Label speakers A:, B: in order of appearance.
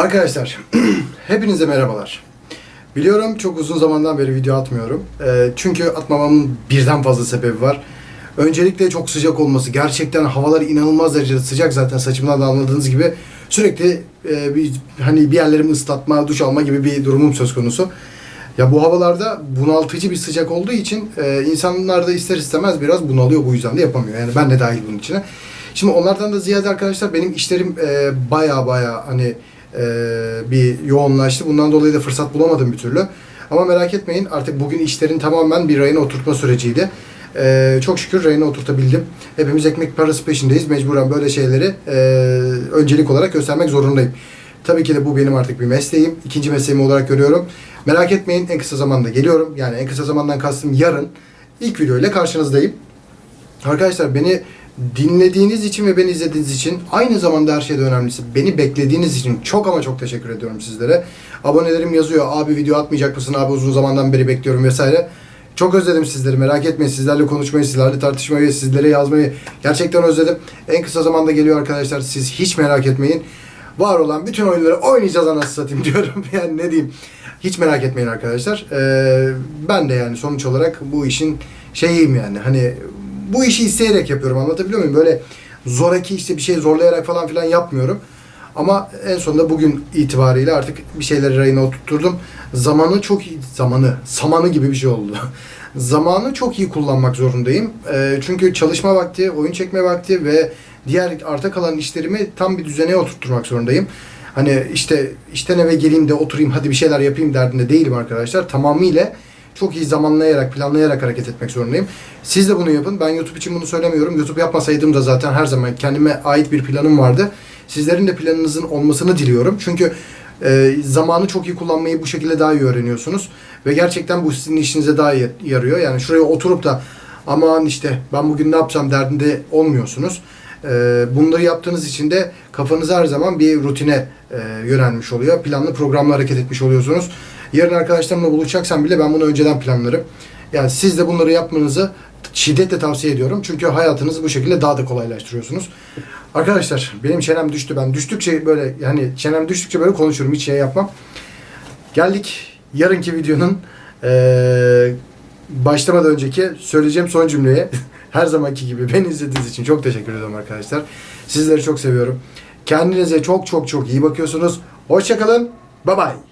A: Arkadaşlar, hepinize merhabalar. Biliyorum çok uzun zamandan beri video atmıyorum. Ee, çünkü atmamamın birden fazla sebebi var. Öncelikle çok sıcak olması. Gerçekten havalar inanılmaz derecede sıcak zaten saçımdan da anladığınız gibi. Sürekli e, bir hani bir yerlerimi ıslatma, duş alma gibi bir durumum söz konusu. Ya bu havalarda bunaltıcı bir sıcak olduğu için e, insanlar da ister istemez biraz bunalıyor bu yüzden de yapamıyor. Yani ben de dahil bunun içine. Şimdi onlardan da ziyade arkadaşlar benim işlerim e, baya baya hani e, bir yoğunlaştı. Bundan dolayı da fırsat bulamadım bir türlü. Ama merak etmeyin artık bugün işlerin tamamen bir rayına oturtma süreciydi. E, çok şükür rayına oturtabildim. Hepimiz ekmek parası peşindeyiz. Mecburen böyle şeyleri e, öncelik olarak göstermek zorundayım. Tabii ki de bu benim artık bir mesleğim. İkinci mesleğim olarak görüyorum. Merak etmeyin en kısa zamanda geliyorum. Yani en kısa zamandan kastım yarın ilk video ile karşınızdayım. Arkadaşlar beni dinlediğiniz için ve beni izlediğiniz için aynı zamanda her şeyde önemlisi beni beklediğiniz için çok ama çok teşekkür ediyorum sizlere. Abonelerim yazıyor abi video atmayacak mısın abi uzun zamandan beri bekliyorum vesaire. Çok özledim sizleri merak etmeyin sizlerle konuşmayı, sizlerle tartışmayı, sizlere yazmayı gerçekten özledim. En kısa zamanda geliyor arkadaşlar siz hiç merak etmeyin. Var olan bütün oyunları oynayacağız anasını satayım diyorum yani ne diyeyim. Hiç merak etmeyin arkadaşlar. Ee, ben de yani sonuç olarak bu işin şeyiyim yani hani bu işi isteyerek yapıyorum anlatabiliyor muyum? Böyle zoraki işte bir şey zorlayarak falan filan yapmıyorum. Ama en sonunda bugün itibariyle artık bir şeyleri rayına oturtturdum. Zamanı çok iyi, zamanı, samanı gibi bir şey oldu. zamanı çok iyi kullanmak zorundayım. Ee, çünkü çalışma vakti, oyun çekme vakti ve diğer arta kalan işlerimi tam bir düzene oturtturmak zorundayım. Hani işte işten eve geleyim de oturayım hadi bir şeyler yapayım derdinde değilim arkadaşlar. Tamamıyla çok iyi zamanlayarak, planlayarak hareket etmek zorundayım. Siz de bunu yapın. Ben YouTube için bunu söylemiyorum. YouTube yapmasaydım da zaten her zaman kendime ait bir planım vardı. Sizlerin de planınızın olmasını diliyorum. Çünkü e, zamanı çok iyi kullanmayı bu şekilde daha iyi öğreniyorsunuz. Ve gerçekten bu sizin işinize daha iyi yarıyor. Yani şuraya oturup da aman işte ben bugün ne yapacağım derdinde olmuyorsunuz. E, bunları yaptığınız için de kafanız her zaman bir rutine e, yönelmiş oluyor. Planlı programlı hareket etmiş oluyorsunuz. Yarın arkadaşlarımla buluşacaksam bile ben bunu önceden planlarım. Yani siz de bunları yapmanızı şiddetle tavsiye ediyorum. Çünkü hayatınızı bu şekilde daha da kolaylaştırıyorsunuz. Arkadaşlar benim çenem düştü. Ben düştükçe böyle yani çenem düştükçe böyle konuşurum. Hiç şey yapmam. Geldik yarınki videonun eee başlamadan önceki söyleyeceğim son cümleye. Her zamanki gibi beni izlediğiniz için çok teşekkür ederim arkadaşlar. Sizleri çok seviyorum. Kendinize çok çok çok iyi bakıyorsunuz. Hoşçakalın. Bye bye.